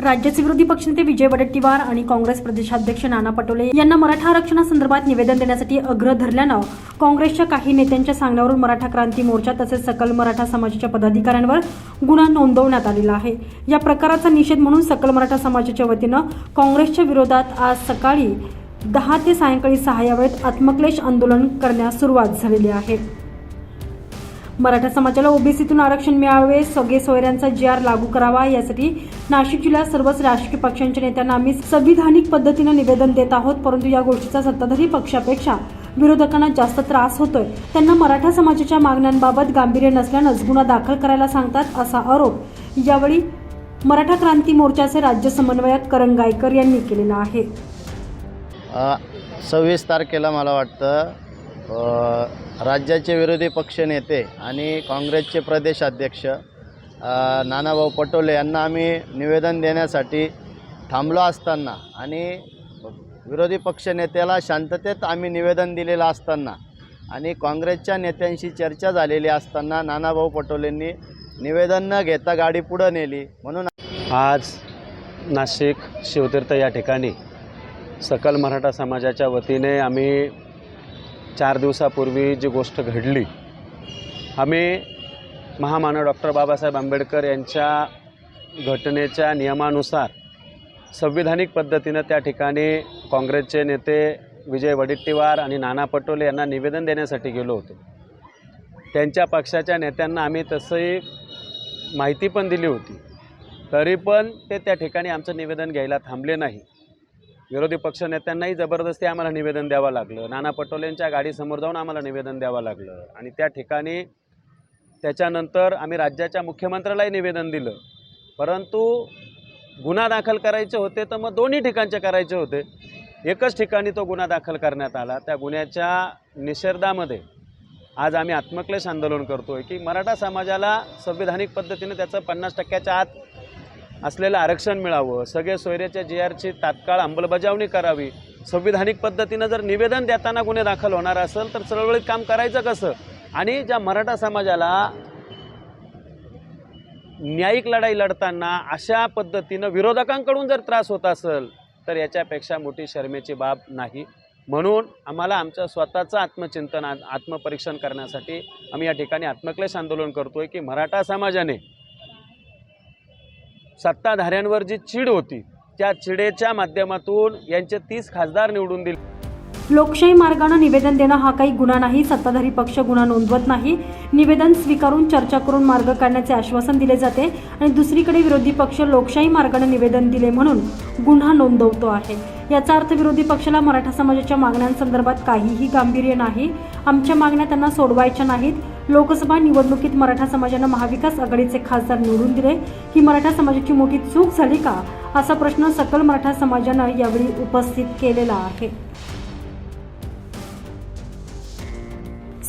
राज्याचे विरोधी पक्षनेते विजय वडेट्टीवार आणि काँग्रेस प्रदेशाध्यक्ष नाना पटोले यांना मराठा आरक्षणासंदर्भात निवेदन देण्यासाठी अग्र धरल्यानं काँग्रेसच्या काही नेत्यांच्या सांगण्यावरून मराठा क्रांती मोर्चा तसेच सकल मराठा समाजाच्या पदाधिकाऱ्यांवर गुन्हा नोंदवण्यात आलेला आहे. या प्रकाराचा निषेध म्हणून सकल मराठा समाजाच्या वतीनं काँग्रेसच्या विरोधात आज सकाळी दहा ते सायंकाळी सहा या वेळेत आत्मक्लेश आंदोलन करण्यास सुरुवात झालेली आहे. मराठा समाजाला ओबीसीतून आरक्षण मिळावे सगळे सोयऱ्यांचा जी आर लागू करावा यासाठी नाशिक जिल्ह्यात सर्वच राजकीय पक्षांच्या नेत्यांना आम्ही संविधानिक पद्धतीनं निवेदन देत आहोत परंतु या गोष्टीचा सत्ताधारी पक्षापेक्षा विरोधकांना जास्त त्रास होतोय. त्यांना मराठा समाजाच्या मागण्यांबाबत गांभीर्य नसल्यानंच गुन्हा दाखल करायला सांगतात असा आरोप यावेळी मराठा क्रांती मोर्चाचे राज्य समन्वयक करण गायकर यांनी केलेला आहे. सव्वीस तारखेला मला वाटतं राज्याचे विरोधी पक्षनेते आणि काँग्रेसचे प्रदेशाध्यक्ष नानाभाऊ पटोले यांना आम्ही निवेदन देण्यासाठी थांबलो असताना आणि विरोधी पक्षनेत्याला शांततेत आम्ही निवेदन दिलेलं असताना आणि काँग्रेसच्या नेत्यांशी चर्चा झालेली असताना नानाभाऊ पटोलेंनी निवेदन न घेता गाडी पुढं नेली. म्हणून आज नाशिक शिवतीर्थ या ठिकाणी सकल मराठा समाजाच्या वतीने आम्ही चार दिवसापूर्वी जी गोष्ट घडली आम्ही महामानव डॉक्टर बाबासाहेब आंबेडकर यांच्या घटनेच्या नियमानुसार संविधानिक पद्धतीनं त्या ठिकाणी काँग्रेसचे नेते विजय वडेट्टीवार आणि नाना पटोले यांना निवेदन देण्यासाठी गेलो होतो. त्यांच्या पक्षाच्या नेत्यांना आम्ही तसंही माहिती पण दिली होती. तरी पण ते त्या ठिकाणी आमचं निवेदन घ्यायला थांबले नाही. विरोधी पक्ष नेत्यांनाही जबरदस्ती आम्हाला निवेदन द्यावं लागलं. नाना पटोलेंच्या गाडीसमोर जाऊन आम्हाला निवेदन द्यावं लागलं. आणि त्या ठिकाणी त्याच्यानंतर आम्ही राज्याच्या मुख्यमंत्र्यालाही निवेदन दिलं. परंतु गुन्हा दाखल करायचे होते तर मग दोन्ही ठिकाणचे करायचे होते. एकच ठिकाणी तो गुन्हा दाखल करण्यात आला. त्या गुन्ह्याच्या निषेधामध्ये आज आम्ही आत्मक्लेश आंदोलन करतो आहे की मराठा समाजाला संविधानिक पद्धतीने त्याचं पन्नास टक्क्याच्या आत असलेलं आरक्षण मिळावं सगळे सोयऱ्याच्या जी आरची तात्काळ अंमलबजावणी करावी संविधानिक पद्धतीनं जर निवेदन देताना गुन्हे दाखल होणार असेल तर चळवळीत काम करायचं कसं? आणि ज्या मराठा समाजाला न्यायिक लढाई लढताना अशा पद्धतीनं विरोधकांकडून जर त्रास होत असेल तर याच्यापेक्षा मोठी शर्मेची बाब नाही. म्हणून आम्हाला आमचं स्वतःचं आत्मचिंतन आत्मपरीक्षण करण्यासाठी आम्ही या ठिकाणी आत्मक्लेश आंदोलन करतोय की मराठा समाजाने सत्ताधाऱ्यांवर जी चीड होती त्या चिडेच्या माध्यमातून यांचे तीस खासदार निवडून दिले. लोकशाही मार्गानं निवेदन देणं हा काही गुन्हा नाही. सत्ताधारी पक्ष गुन्हा नोंदवत नाही. निवेदन स्वीकारून चर्चा करून मार्ग काढण्याचे आश्वासन दिले जाते आणि दुसरीकडे विरोधी पक्ष लोकशाही मार्गानं निवेदन दिले म्हणून गुन्हा नोंदवतो आहे. याचा अर्थ विरोधी पक्षाला मराठा समाजाच्या मागण्यांसंदर्भात काहीही गांभीर्य नाही. आमच्या मागण्या त्यांना सोडवायच्या नाहीत. लोकसभा निवडणुकीत मराठा समाजानं महाविकास आघाडीचे खासदार निवडून दिले. ही मराठा समाजाची मोठी चूक झाली का? असा प्रश्न सकल मराठा समाजानं यावेळी उपस्थित केलेला आहे.